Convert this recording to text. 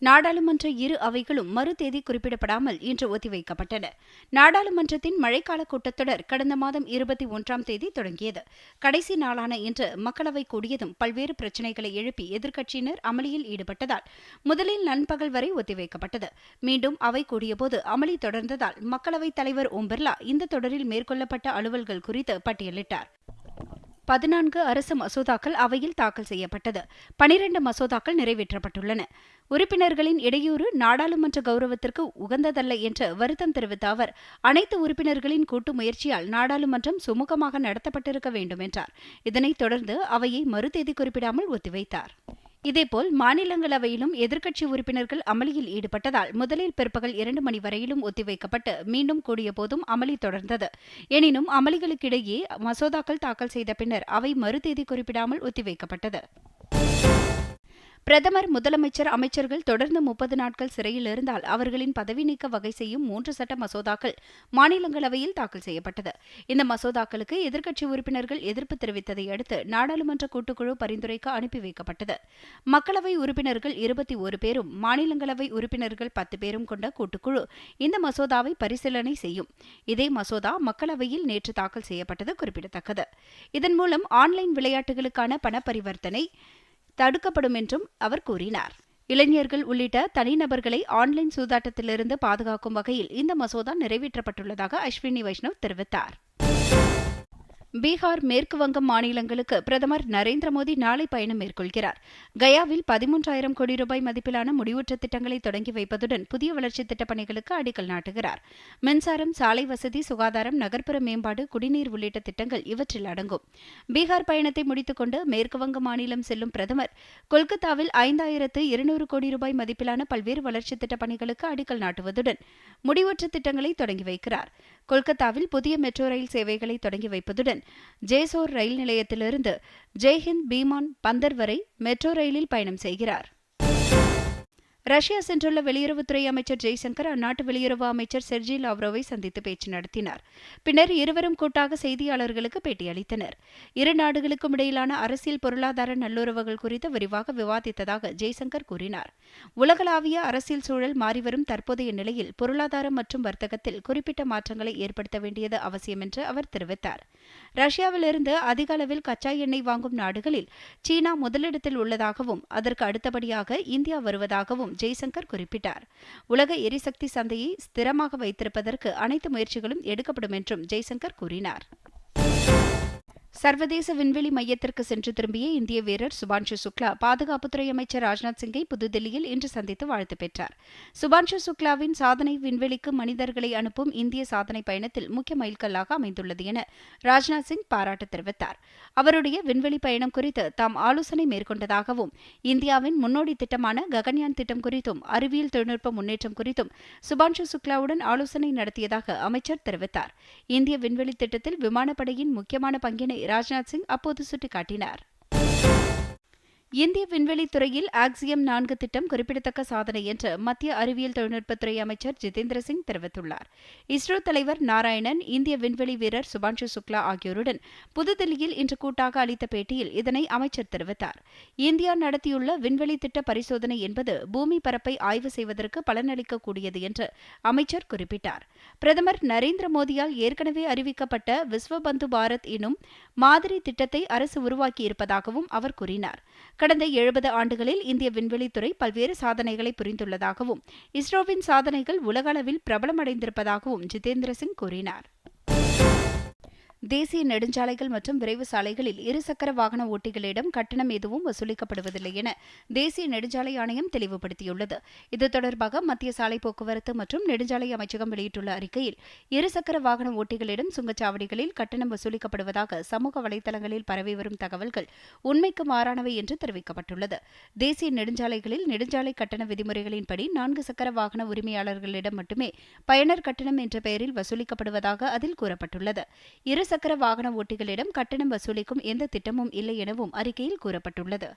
நாடாளுமன்ற இரு அவைகளும் மறு தேதி குறிப்பிடப்படாமல் இன்று ஒத்திவைக்கப்பட்டன. நாடாளுமன்றத்தின் மழைக்கால கூட்டத்தொடர் கடந்த மாதம் இருபத்தி ஒன்றாம் தேதி தொடங்கியது. கடைசி நாளான இன்று மக்களவை கூடியதும் பல்வேறு பிரச்சினைகளை எழுப்பி எதிர்க்கட்சியினர் அமளியில் ஈடுபட்டதால் முதலில் நண்பகல் வரை ஒத்திவைக்கப்பட்டது. மீண்டும் அவை கூடியபோது அமளி தொடர்ந்ததால் மக்களவைத் தலைவர் ஓம் பிர்லா இந்த தொடரில் மேற்கொள்ளப்பட்ட அலுவல்கள் குறித்து பட்டியலிட்டார். பதினான்கு அரசு மசோதாக்கள் அவையில் தாக்கல் செய்யப்பட்டது. பனிரண்டு மசோதாக்கள் நிறைவேற்றப்பட்டுள்ளன. உறுப்பினர்களின் இடையூறு நாடாளுமன்ற கௌரவத்திற்கு உகந்ததல்ல என்று வருத்தம் தெரிவித்த அவர் அனைத்து உறுப்பினர்களின் கூட்டு முயற்சியால் நாடாளுமன்றம் சுமூகமாக நடத்தப்பட்டிருக்க வேண்டும் என்றார் இதனைத் தொடர்ந்து அவையை மறுதேதி குறிப்பிடாமல் ஒத்திவைத்தார். இதேபோல் மாநிலங்களவையிலும் எதிர்க்கட்சி உறுப்பினர்கள் அமளியில் ஈடுபட்டதால் முதலில் பிற்பகல் இரண்டு மணி வரையிலும் ஒத்திவைக்கப்பட்டு மீண்டும் கூடிய போதும் அமளி தொடர்ந்தது. எனினும் அமளிகளுக்கிடையே மசோதாக்கள் தாக்கல் செய்த பின்னர் அவை மறுதேதி குறிப்பிடாமல் ஒத்திவைக்கப்பட்டது. பிரதமர் முதலமைச்சர் அமைச்சர்கள் தொடர்ந்து முப்பது நாட்கள் சிறையில் இருந்தால் அவர்களின் பதவி நீக்க வகை செய்யும் மூன்று சட்ட மசோதாக்கள் மாநிலங்களவையில் தாக்கல் செய்யப்பட்டது. இந்த மசோதாக்களுக்கு எதிர்க்கட்சி உறுப்பினர்கள் எதிர்ப்பு தெரிவித்ததை அடுத்து நாடாளுமன்ற கூட்டுக்குழு பரிந்துரைக்க அனுப்பி வைக்கப்பட்டது. மக்களவை உறுப்பினர்கள் இருபத்தி ஒரு பேரும் மாநிலங்களவை உறுப்பினர்கள் பத்து பேரும் கொண்ட கூட்டுக்குழு இந்த மசோதாவை பரிசீலனை செய்யும். இதே மசோதா மக்களவையில் நேற்று தாக்கல் செய்யப்பட்டது குறிப்பிடத்தக்கது. இதன் மூலம் ஆன்லைன் விளையாட்டுகளுக்கான பண பரிவர்த்தனை தடுக்கப்படும் என்றும் அவர் கூறினார். இளைஞர்கள் உள்ளிட்ட தனிநபர்களை ஆன்லைன் சூதாட்டத்திலிருந்து பாதுகாக்கும் வகையில் இந்த மசோதா நிறைவேற்றப்பட்டுள்ளதாக அஸ்வினி வைஷ்ணவ் தெரிவித்தார். பீகார் மேற்கு வங்கம் மாநிலங்களுக்கு பிரதமர் நரேந்திர மோடி நாளை பயணம் மேற்கொள்கிறார். கயாவில் பதிமூன்றாயிரம் கோடி ரூபாய் மதிப்பிலான முடிவுற்ற திட்டங்களை தொடங்கி வைப்பதுடன் புதிய வளர்ச்சி திட்டப் பணிகளுக்கு அடிக்கல் நாட்டுகிறார். மின்சாரம் சாலை வசதி சுகாதாரம் நகர்ப்புற மேம்பாடு குடிநீர் உள்ளிட்ட திட்டங்கள் இவற்றில் அடங்கும். பீகார் பயணத்தை முடித்துக் கொண்டு மேற்குவங்க மாநிலம் செல்லும் பிரதமர் கொல்கத்தாவில் ஐந்தாயிரத்து இருநூறு கோடி ரூபாய் மதிப்பிலான பல்வேறு வளர்ச்சி திட்டப் பணிகளுக்கு அடிக்கல் நாட்டுவதுடன் முடிவுற்ற திட்டங்களை தொடங்கி வைக்கிறார். கொல்கத்தாவில் புதிய மெட்ரோ ரயில் சேவைகளை தொடங்கி வைப்பதுடன் ஜேசோர் ரயில் நிலையத்திலிருந்து ஜெய்ஹிந்த் பீமான் பந்தர் வரை மெட்ரோ ரயிலில் பயணம் செய்கிறார். ரஷ்யா சென்றுள்ள வெளியுறவுத்துறை அமைச்சர் ஜெய்சங்கர் அந்நாட்டு வெளியுறவு அமைச்சர் செர்ஜி லாவ்ரோவை சந்தித்து பேச்சு நடத்தினார். பின்னர் இருவரும் கூட்டாக செய்தியாளர்களுக்கு பேட்டியளித்தனர். இரு நாடுகளுக்கும் இடையிலான அரசியல் பொருளாதார நல்லுறவுகள் குறித்து விரிவாக விவாதித்ததாக ஜெய்சங்கர் கூறினார். உலகளாவிய அரசியல் சூழல் மாறிவரும் தற்போதைய நிலையில் பொருளாதாரம் மற்றும் வர்த்தகத்தில் குறிப்பிட்ட மாற்றங்களை ஏற்படுத்த வேண்டியது அவசியம் என்று அவர் தெரிவித்தார். ரஷ்யாவிலிருந்து அதிக அளவில் கச்சா எண்ணெய் வாங்கும் நாடுகளில் சீனா முதலிடத்தில் உள்ளதாகவும் அதற்கு அடுத்தபடியாக இந்தியா வருவதாகவும் ஜெய்சங்கர் குறிப்பிட்டார். உலக எரிசக்தி சந்தையை ஸ்திரமாக வைத்திருப்பதற்கு அனைத்து முயற்சிகளும் எடுக்கப்படும் என்றும் ஜெய்சங்கர் கூறினார். சர்வதேச விண்வெளி மையத்திற்கு சென்று திரும்பிய இந்திய வீரர் சுபான்ஷு சுக்லா பாதுகாப்புத்துறை அமைச்சர் ராஜ்நாத் சிங்கை புதுதில்லியில் இன்று சந்தித்து வாழ்த்து பெற்றார். சுபான்ஷு சுக்லாவின் சாதனை விண்வெளிக்கு மனிதர்களை அனுப்பும் இந்திய சாதனை பயணத்தில் முக்கிய மைல்கல்லாக அமைந்துள்ளது என ராஜ்நாத் சிங் பாராட்டு தெரிவித்தார். அவருடைய விண்வெளி பயணம் குறித்து தாம் ஆலோசனை மேற்கொண்டதாகவும் இந்தியாவின் முன்னோடி திட்டமான ககன்யான் திட்டம் குறித்தும் அறிவியல் தொழில்நுட்ப முன்னேற்றம் குறித்தும் சுபான்ஷு சுக்லாவுடன் ஆலோசனை நடத்தியதாக அமைச்சர் தெரிவித்தார். இந்திய விண்வெளி திட்டத்தில் விமானப்படையின் முக்கியமான பங்கினை ராஜ்நாத் சிங் அப்போது சுட்டிக்காட்டினார் இந்திய விண்வெளி துறையில் ஆக்சியம் நான்கு திட்டம் குறிப்பிடத்தக்க சாதனை என்று மத்திய அறிவியல் தொழில்நுட்பத்துறை அமைச்சர் ஜிதேந்திர சிங் தெரிவித்துள்ளார். இஸ்ரோ தலைவர் நாராயணன் இந்திய விண்வெளி வீரர் சுபான்ஷு சுக்லா ஆகியோருடன் புதுதில்லியில் இன்று கூட்டாக அளித்த பேட்டியில் இதனை அமைச்சர் தெரிவித்தார். இந்தியா நடத்தியுள்ள விண்வெளி திட்ட பரிசோதனை என்பது பூமி பரப்பை ஆய்வு செய்வதற்கு பலனளிக்கக்கூடியது என்று அமைச்சர் குறிப்பிட்டார். பிரதமர் நரேந்திர மோடியால் ஏற்கனவே அறிவிக்கப்பட்ட விஸ்வபந்து பாரத் எனும் மாதிரி திட்டத்தை அரசு உருவாக்கியிருப்பதாகவும் அவர் கூறினார். கடந்த எழுபது ஆண்டுகளில் இந்திய விண்வெளித்துறை பல்வேறு சாதனைகளை புரிந்துள்ளதாகவும் இஸ்ரோவின் சாதனைகள் உலகளவில் பிரபலமடைந்திருப்பதாகவும் ஜிதேந்திர சிங் கூறினார். தேசிய நெடுஞ்சாலைகள் மற்றும் விரைவு சாலைகளில் இருசக்கர வாகன ஓட்டிகளிடம் கட்டணம் எதுவும் வசூலிக்கப்படுவதில்லை என தேசிய நெடுஞ்சாலை ஆணையம் தெளிவுபடுத்தியுள்ளது. இது தொடர்பாக மத்திய சாலை போக்குவரத்து மற்றும் நெடுஞ்சாலை அமைச்சகம் வெளியிட்டுள்ள அறிக்கையில் இருசக்கர வாகன ஓட்டிகளிடம் சுங்கச்சாவடிகளில் கட்டணம் வசூலிக்கப்படுவதாக சமூக வலைதளங்களில் பரவி வரும் தகவல்கள் உண்மைக்கு மாறானவை என்று தெரிவிக்கப்பட்டுள்ளது. தேசிய நெடுஞ்சாலைகளில் நெடுஞ்சாலை கட்டண விதிமுறைகளின்படி நான்கு சக்கர வாகன உரிமையாளர்களிடம் மட்டுமே பயனர் கட்டணம் என்ற பெயரில் வசூலிக்கப்படுவதாக அதில் கூறப்பட்டுள்ளது. இரு சக்கர வாகன ஓட்டிகளிடம் கட்டணம் வசூலிக்கும் எந்த திட்டமும் இல்லை எனவும் அறிக்கையில் கூறப்பட்டுள்ளது.